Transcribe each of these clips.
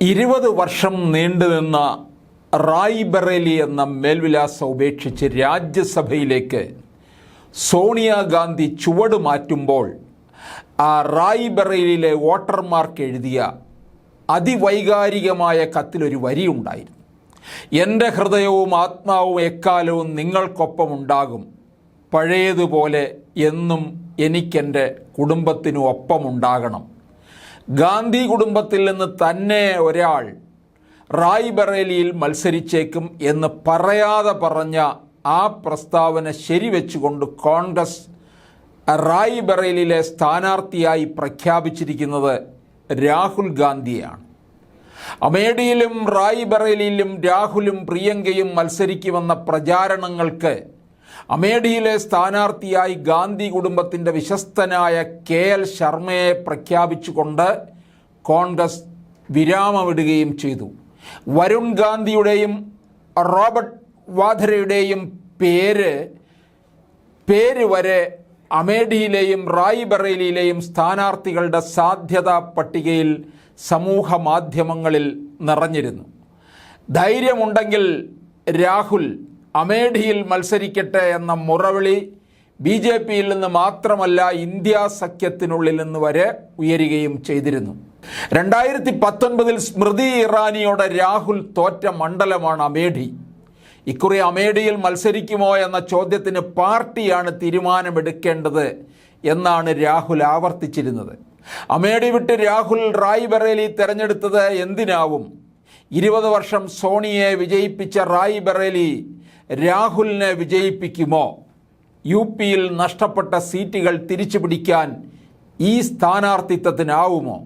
ഇരുപത് വർഷം നീണ്ടുനിന്ന റായ് ബറേലി എന്ന മേൽവിലാസം ഉപേക്ഷിച്ച് രാജ്യസഭയിലേക്ക് സോണിയാഗാന്ധി ചുവട് മാറ്റുമ്പോൾ ആ റായ് ബറേലിയിലെ വോട്ടർമാർക്ക് എഴുതിയ അതിവൈകാരികമായ കത്തിലൊരു വരിയുണ്ടായിരുന്നു. എന്റെ ഹൃദയവും ആത്മാവും എക്കാലവും നിങ്ങൾക്കൊപ്പം ഉണ്ടാകും. പഴയതുപോലെ എന്നും എനിക്കെന്റെ കുടുംബത്തിനു ഒപ്പമുണ്ടാകണം. ഗാന്ധി കുടുംബത്തിൽ നിന്ന് തന്നെ ഒരാൾ റായ് ബറേലിയിൽ മത്സരിച്ചേക്കും എന്ന് പറയാതെ പറഞ്ഞ ആ പ്രസ്താവന ശരിവെച്ചുകൊണ്ട് കോൺഗ്രസ് റായ് ബറേലിയിലെ സ്ഥാനാർത്ഥിയായി പ്രഖ്യാപിച്ചിരിക്കുന്നത് രാഹുൽ ഗാന്ധിയാണ്. അമേഠിയിലും റായ് ബറേലിയിലും രാഹുലും പ്രിയങ്കയും മത്സരിക്കുമെന്ന പ്രചാരണങ്ങൾക്ക് അമേഠിയിലെ സ്ഥാനാർത്ഥിയായി ഗാന്ധി കുടുംബത്തിന്റെ വിശ്വസ്തനായ കെ എൽ ശർമ്മയെ പ്രഖ്യാപിച്ചുകൊണ്ട് കോൺഗ്രസ് വിരാമമിടുകയും ചെയ്തു. വരുൺ ഗാന്ധിയുടെയും റോബർട്ട് വാധരയുടെയും പേര് പേര് വരെ അമേഠിയിലെയും റായ് ബറേലിയിലെയും സ്ഥാനാർത്ഥികളുടെ സാധ്യതാ പട്ടികയിൽ സമൂഹ മാധ്യമങ്ങളിൽ നിറഞ്ഞിരുന്നു. ധൈര്യമുണ്ടെങ്കിൽ രാഹുൽ അമേഠിയിൽ മത്സരിക്കട്ടെ എന്ന മുറവിളി ബി ജെ പിയിൽ നിന്ന് മാത്രമല്ല ഇന്ത്യ സഖ്യത്തിനുള്ളിൽ നിന്ന് വരെ ഉയരുകയും ചെയ്തിരുന്നു. രണ്ടായിരത്തി പത്തൊൻപതിൽ സ്മൃതി ഇറാനിയോടെ രാഹുൽ തോറ്റ മണ്ഡലമാണ് അമേഠി. ഇക്കുറി അമേഠിയിൽ മത്സരിക്കുമോ എന്ന ചോദ്യത്തിന് പാർട്ടിയാണ് തീരുമാനമെടുക്കേണ്ടത് എന്നാണ് രാഹുൽ ആവർത്തിച്ചിരുന്നത്. അമേഠി വിട്ട് രാഹുൽ റായ് ബറേലി തെരഞ്ഞെടുത്തത് എന്തിനാവും? ഇരുപത് വർഷം സോണിയെ വിജയിപ്പിച്ച റായ് ബറേലി രാഹുലിനെ വിജയിപ്പിക്കുമോ? യു പിയിൽ നഷ്ടപ്പെട്ട സീറ്റുകൾ തിരിച്ചു പിടിക്കാൻ ഈ സ്ഥാനാർത്ഥിത്വത്തിനാവുമോ?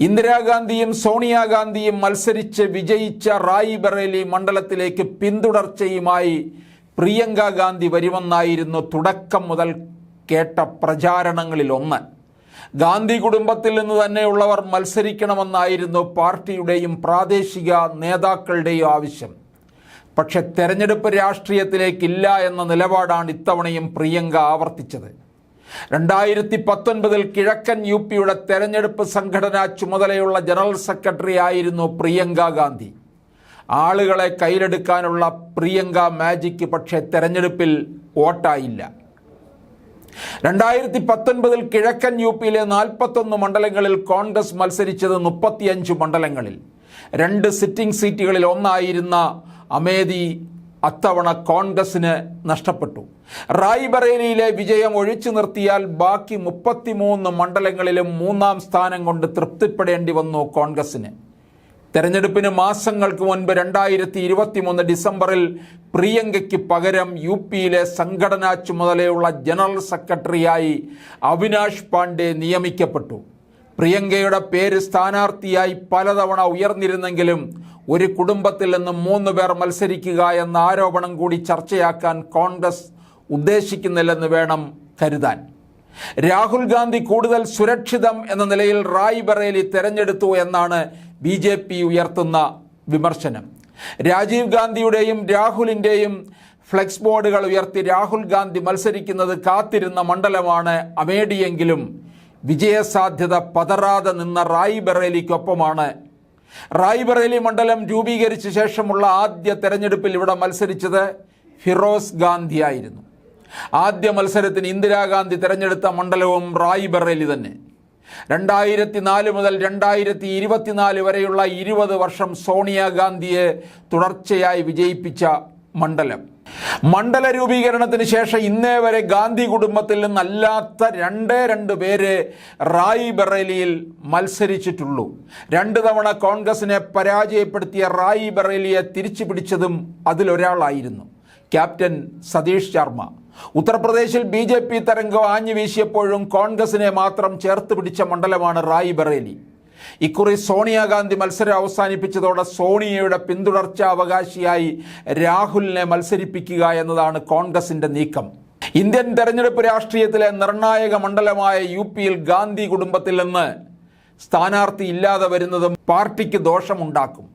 ഇന്ദിരാഗാന്ധിയും സോണിയാഗാന്ധിയും മത്സരിച്ച് വിജയിച്ച റായി ബറേലി മണ്ഡലത്തിലേക്ക് പിന്തുടർച്ചയുമായി പ്രിയങ്ക ഗാന്ധി വരുമെന്നായിരുന്നു തുടക്കം മുതൽ കേട്ട പ്രചാരണങ്ങളിലൊന്ന്. ഗാന്ധി കുടുംബത്തിൽ നിന്ന് തന്നെയുള്ളവർ മത്സരിക്കണമെന്നായിരുന്നു പാർട്ടിയുടെയും പ്രാദേശിക നേതാക്കളുടെയും ആവശ്യം. പക്ഷെ തെരഞ്ഞെടുപ്പ് രാഷ്ട്രീയത്തിലേക്കില്ല എന്ന നിലപാടാണ് ഇത്തവണയും പ്രിയങ്ക ആവർത്തിച്ചത്. രണ്ടായിരത്തി പത്തൊൻപതിൽ കിഴക്കൻ യു പിയുടെ തെരഞ്ഞെടുപ്പ് സംഘടനാ ചുമതലയുള്ള ജനറൽ സെക്രട്ടറി ആയിരുന്നു പ്രിയങ്ക ഗാന്ധി. ആളുകളെ കയ്യിലെടുക്കാനുള്ള പ്രിയങ്ക മാജിക്ക് പക്ഷേ തെരഞ്ഞെടുപ്പിൽ വോട്ടായില്ല. രണ്ടായിരത്തി പത്തൊൻപതിൽ കിഴക്കൻ യു പിയിലെ നാൽപ്പത്തൊന്ന് മണ്ഡലങ്ങളിൽ കോൺഗ്രസ് മത്സരിച്ചത് മുപ്പത്തിയഞ്ച് മണ്ഡലങ്ങളിൽ. രണ്ട് സിറ്റിംഗ് സീറ്റുകളിൽ ഒന്നായിരുന്ന അമേധി അത്തവണ കോൺഗ്രസിന് നഷ്ടപ്പെട്ടു. റായ്ബറേലിയിലെ വിജയം ഒഴിച്ചു നിർത്തിയാൽ ബാക്കി മുപ്പത്തിമൂന്ന് മണ്ഡലങ്ങളിലും മൂന്നാം സ്ഥാനം കൊണ്ട് തൃപ്തിപ്പെടേണ്ടി വന്നു കോൺഗ്രസിന് തെരഞ്ഞെടുപ്പിന് മാസങ്ങൾക്ക് മുൻപ് രണ്ടായിരത്തി ഇരുപത്തിമൂന്ന് ഡിസംബറിൽ പ്രിയങ്കയ്ക്ക് പകരം യു പിയിലെ സംഘടനാ ചുമതലയുള്ള ജനറൽ സെക്രട്ടറിയായി അവിനാഷ് പാണ്ഡെ നിയമിക്കപ്പെട്ടു. പ്രിയങ്കയുടെ പേര് സ്ഥാനാർത്ഥിയായി പലതവണ ഉയർന്നിരുന്നെങ്കിലും ഒരു കുടുംബത്തിൽ നിന്ന് മൂന്ന് പേർ മത്സരിക്കുക എന്ന ആരോപണം കൂടി ചർച്ചയാക്കാൻ കോൺഗ്രസ് ഉദ്ദേശിക്കുന്നില്ലെന്ന് വേണം കരുതാൻ. രാഹുൽ ഗാന്ധി കൂടുതൽ സുരക്ഷിതം എന്ന നിലയിൽ റായ് ബറേലി തെരഞ്ഞെടുത്തു എന്നാണ് ബി ജെ പി ഉയർത്തുന്ന വിമർശനം. രാജീവ് ഗാന്ധിയുടെയും രാഹുലിന്റെയും ഫ്ലെക്സ് ബോർഡുകൾ ഉയർത്തി രാഹുൽ ഗാന്ധി മത്സരിക്കുന്നത് കാത്തിരുന്ന മണ്ഡലമാണ് അമേഠിയെങ്കിലും വിജയസാധ്യത പതറാതെ നിന്ന റായ് ബറേലിക്കൊപ്പമാണ് റായ് ബറേലി മണ്ഡലം രൂപീകരിച്ച ശേഷമുള്ള ആദ്യ തെരഞ്ഞെടുപ്പിൽ ഇവിടെ മത്സരിച്ചത് ഫിറോസ് ഗാന്ധി ആയിരുന്നു. ആദ്യ മത്സരത്തിന് ഇന്ദിരാഗാന്ധി തിരഞ്ഞെടുത്ത മണ്ഡലവും റായ്ബറേലി തന്നെ. രണ്ടായിരത്തി നാല് മുതൽ രണ്ടായിരത്തി ഇരുപത്തിനാല് വരെയുള്ള ഇരുപത് വർഷം സോണിയാഗാന്ധിയെ തുടർച്ചയായി വിജയിപ്പിച്ച മണ്ഡലം. മണ്ഡല രൂപീകരണത്തിന് ശേഷം ഇന്നേ വരെ ഗാന്ധി കുടുംബത്തിൽ നിന്നല്ലാത്ത രണ്ടേ രണ്ട് പേര് റായ് ബറേലിയിൽ മത്സരിച്ചിട്ടുള്ളൂ. രണ്ട് തവണ കോൺഗ്രസിനെ പരാജയപ്പെടുത്തിയ റായ് ബറേലിയെ തിരിച്ചു പിടിച്ചതും അതിലൊരാളായിരുന്നു ക്യാപ്റ്റൻ സതീഷ് ശർമ്മ. ഉത്തർപ്രദേശിൽ ബി ജെ പി തരംഗം ആഞ്ഞു വീശിയപ്പോഴും കോൺഗ്രസിനെ മാത്രം ചേർത്ത് പിടിച്ച മണ്ഡലമാണ് റായ് ബറേലി ഇക്കുറി സോണിയാഗാന്ധി മത്സരം അവസാനിപ്പിച്ചതോടെ സോണിയയുടെ പിന്തുടർച്ച അവകാശിയായി രാഹുലിനെ മത്സരിപ്പിക്കുക എന്നതാണ് കോൺഗ്രസിന്റെ നീക്കം. ഇന്ത്യൻ തെരഞ്ഞെടുപ്പ് രാഷ്ട്രീയത്തിലെ നിർണായക മണ്ഡലമായ യു പിയിൽ ഗാന്ധി കുടുംബത്തിൽ നിന്ന് സ്ഥാനാർത്ഥി ഇല്ലാതെ വരുന്നതും പാർട്ടിക്ക് ദോഷമുണ്ടാക്കും.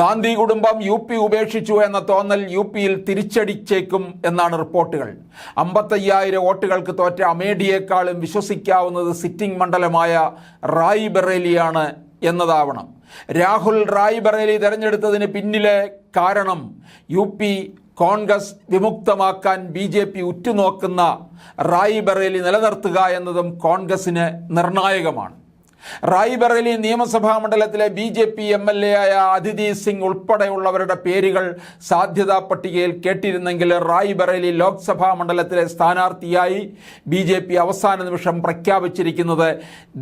ഗാന്ധി കുടുംബം യു പി ഉപേക്ഷിച്ചു എന്ന തോന്നൽ യു പിയിൽ തിരിച്ചടിച്ചേക്കും എന്നാണ് റിപ്പോർട്ടുകൾ. അമ്പത്തയ്യായിരം വോട്ടുകൾക്ക് തോറ്റ അമേഠിയേക്കാളും വിശ്വസിക്കാവുന്നത് സിറ്റിംഗ് മണ്ഡലമായ റായ് ബറേലിയാണ് എന്നതാവണം. രാഹുൽ റായ്ബറേലി തെരഞ്ഞെടുത്തതിന് പിന്നിലെ കാരണം യു പി കോൺഗ്രസ് വിമുക്തമാക്കാൻ ബി ജെ പി ഉറ്റുനോക്കുന്ന റായ്ബറേലി നിലനിർത്തുക എന്നതും കോൺഗ്രസിന് നിർണായകമാണ്. റായ്ബറേലി നിയമസഭാ മണ്ഡലത്തിലെ B J P M L A ആയ അതിഥി സിംഗ് ഉൾപ്പെടെയുള്ളവരുടെ പേരുകൾ സാധ്യതാ പട്ടികയിൽ കേട്ടിരുന്നെങ്കിൽ റായ്ബറേലി ലോക്സഭാ മണ്ഡലത്തിലെ സ്ഥാനാർത്ഥിയായി ബി ജെ പി അവസാന നിമിഷം പ്രഖ്യാപിച്ചിരിക്കുന്നത്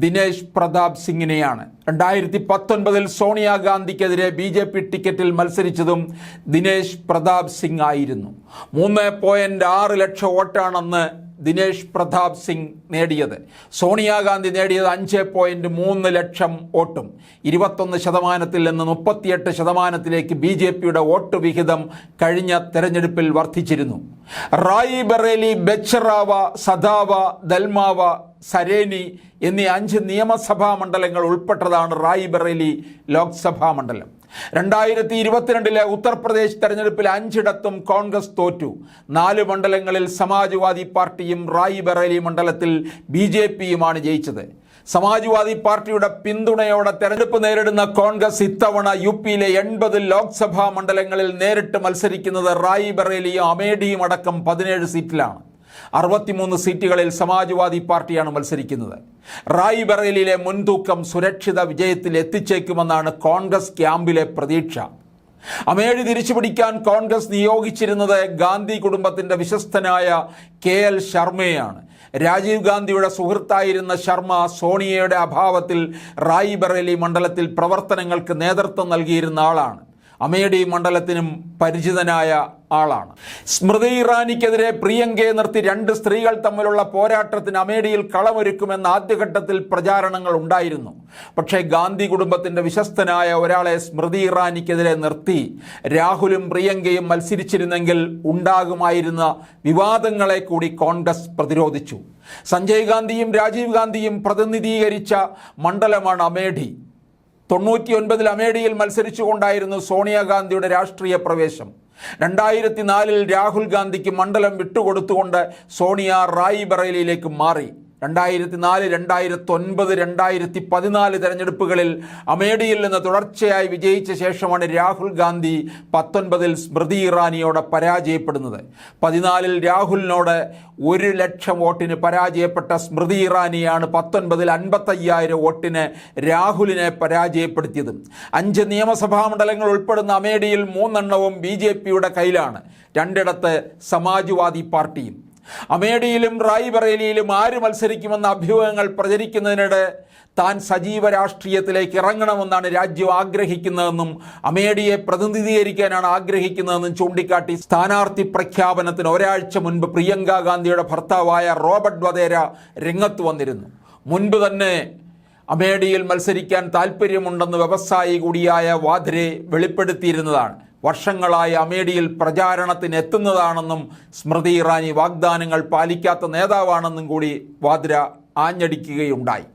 ദിനേശ് പ്രതാപ് സിംഗിനെയാണ്. രണ്ടായിരത്തി പത്തൊൻപതിൽ സോണിയാഗാന്ധിക്കെതിരെ ബി ജെ പി ടിക്കറ്റിൽ മത്സരിച്ചതും ദിനേശ് പ്രതാപ് സിംഗ് ആയിരുന്നു. മൂന്ന് പോയിന്റ് ആറ് ലക്ഷം വോട്ടാണെന്ന് ദിനേശ് പ്രതാപ് സിംഗ് നേടിയത്. സോണിയാഗാന്ധി നേടിയത് അഞ്ച് പോയിന്റ് മൂന്ന് ലക്ഷം വോട്ടും. ഇരുപത്തൊന്ന് ശതമാനത്തിൽ നിന്ന് മുപ്പത്തിയെട്ട് ശതമാനത്തിലേക്ക് ബി ജെ പിയുടെ വോട്ട് വിഹിതം കഴിഞ്ഞ തെരഞ്ഞെടുപ്പിൽ വർദ്ധിച്ചിരുന്നു. റായി ബറേലി ബെച്ചറാവ സദാവ ദൽമാവ സരേനി എന്നീ അഞ്ച് നിയമസഭാ മണ്ഡലങ്ങൾ ഉൾപ്പെട്ടതാണ് റായി ബറേലി ലോക്സഭാ മണ്ഡലം. രണ്ടായിരത്തി ഇരുപത്തിരണ്ടിലെ ഉത്തർപ്രദേശ് തെരഞ്ഞെടുപ്പിൽ അഞ്ചിടത്തും കോൺഗ്രസ് തോറ്റു. നാല് മണ്ഡലങ്ങളിൽ സമാജ്വാദി പാർട്ടിയും റായി ബറേലി മണ്ഡലത്തിൽ ബി ജെ പിയുമാണ് ജയിച്ചത്. സമാജ്വാദി പാർട്ടിയുടെ പിന്തുണയോടെ തെരഞ്ഞെടുപ്പ് നേരിടുന്ന കോൺഗ്രസ് ഇത്തവണ യു പിയിലെ എൺപത് ലോക്സഭാ മണ്ഡലങ്ങളിൽ നേരിട്ട് മത്സരിക്കുന്നത് റായി ബറേലിയും അമേഠിയും അടക്കം പതിനേഴ് സീറ്റിലാണ്. അറുപത്തിമൂന്ന് സീറ്റുകളിൽ സമാജ്വാദി പാർട്ടിയാണ് മത്സരിക്കുന്നത്. റായ്ബറേലിയിലെ മുൻതൂക്കം സുരക്ഷിത വിജയത്തിൽ എത്തിച്ചേക്കുമെന്നാണ് കോൺഗ്രസ് ക്യാമ്പിലെ പ്രതീക്ഷ. അമേഴി തിരിച്ചുപിടിക്കാൻ കോൺഗ്രസ് നിയോഗിച്ചിരുന്നത് ഗാന്ധി കുടുംബത്തിന്റെ വിശ്വസ്തനായ കെ എൽ ശർമ്മയാണ് രാജീവ് ഗാന്ധിയുടെ സുഹൃത്തായിരുന്ന ശർമ്മ സോണിയയുടെ അഭാവത്തിൽ റായ്ബറേലി മണ്ഡലത്തിൽ പ്രവർത്തനങ്ങൾക്ക് നേതൃത്വം നൽകിയിരുന്ന ആളാണ്. അമേഠി മണ്ഡലത്തിനും പരിചിതനായ ആളാണ്. സ്മൃതി ഇറാനിക്കെതിരെ പ്രിയങ്കയെ നിർത്തി രണ്ട് സ്ത്രീകൾ തമ്മിലുള്ള പോരാട്ടത്തിന് അമേഠിയിൽ കളമൊരുക്കുമെന്ന ആദ്യഘട്ടത്തിൽ പ്രചാരണങ്ങൾ ഉണ്ടായിരുന്നു. പക്ഷേ ഗാന്ധി കുടുംബത്തിന്റെ വിശ്വസ്തനായ ഒരാളെ സ്മൃതി ഇറാനിക്കെതിരെ നിർത്തി. രാഹുലും പ്രിയങ്കയും മത്സരിച്ചിരുന്നെങ്കിൽ ഉണ്ടാകുമായിരുന്ന വിവാദങ്ങളെ കൂടി കോൺഗ്രസ് പ്രതിരോധിച്ചു. സഞ്ജയ് ഗാന്ധിയും രാജീവ് ഗാന്ധിയും പ്രതിനിധീകരിച്ച മണ്ഡലമാണ് അമേഠി. തൊണ്ണൂറ്റി ഒൻപതിൽ അമേഠിയിൽ മത്സരിച്ചുകൊണ്ടായിരുന്നു സോണിയാഗാന്ധിയുടെ രാഷ്ട്രീയ പ്രവേശം. രണ്ടായിരത്തി നാലിൽ രാഹുൽ ഗാന്ധിക്ക് മണ്ഡലം വിട്ടുകൊടുത്തുകൊണ്ട് സോണിയ റായി ബറേലിയിലേക്ക് മാറി. രണ്ടായിരത്തി നാല് രണ്ടായിരത്തി ഒൻപത് രണ്ടായിരത്തി പതിനാല് തെരഞ്ഞെടുപ്പുകളിൽ അമേഠിയിൽ നിന്ന് തുടർച്ചയായി വിജയിച്ച ശേഷമാണ് രാഹുൽ ഗാന്ധി പത്തൊൻപതിൽ സ്മൃതി ഇറാനിയോടെ പരാജയപ്പെടുന്നത്. പതിനാലിൽ രാഹുലിനോട് ഒരു ലക്ഷം വോട്ടിന് പരാജയപ്പെട്ട സ്മൃതി ഇറാനിയാണ് പത്തൊൻപതിൽ അൻപത്തയ്യായിരം വോട്ടിന് രാഹുലിനെ പരാജയപ്പെടുത്തിയത്. അഞ്ച് നിയമസഭാ മണ്ഡലങ്ങൾ ഉൾപ്പെടുന്ന അമേഠിയിൽ മൂന്നെണ്ണവും ബി കയ്യിലാണ്. രണ്ടിടത്ത് സമാജ്വാദി പാർട്ടിയും. അമേഠിയിലും റായ്ബറേലിയിലും ആര് മത്സരിക്കുമെന്ന അഭ്യൂഹങ്ങൾ പ്രചരിക്കുന്നതിനിടെ താൻ സജീവ രാഷ്ട്രീയത്തിലേക്ക് ഇറങ്ങണമെന്നാണ് രാജ്യം ആഗ്രഹിക്കുന്നതെന്നും അമേഠിയെ പ്രതിനിധീകരിക്കാനാണ് ആഗ്രഹിക്കുന്നതെന്നും ചൂണ്ടിക്കാട്ടി സ്ഥാനാർത്ഥി പ്രഖ്യാപനത്തിന് ഒരാഴ്ച മുൻപ് പ്രിയങ്ക ഗാന്ധിയുടെ ഭർത്താവായ റോബർട്ട് വധേര രംഗത്ത് വന്നിരുന്നു. മുൻപ് തന്നെ അമേഠിയിൽ മത്സരിക്കാൻ താൽപ്പര്യമുണ്ടെന്ന് വ്യവസായി കൂടിയായ വാധരെ വെളിപ്പെടുത്തിയിരുന്നതാണ്. വർഷങ്ങളായി അമേഠിയിൽ പ്രചാരണത്തിന് എത്തുന്നതാണെന്നും സ്മൃതി ഇറാനി വാഗ്ദാനങ്ങൾ പാലിക്കാത്ത നേതാവാണെന്നും കൂടി വാദ്ര ആഞ്ഞടിക്കുകയുണ്ടായി.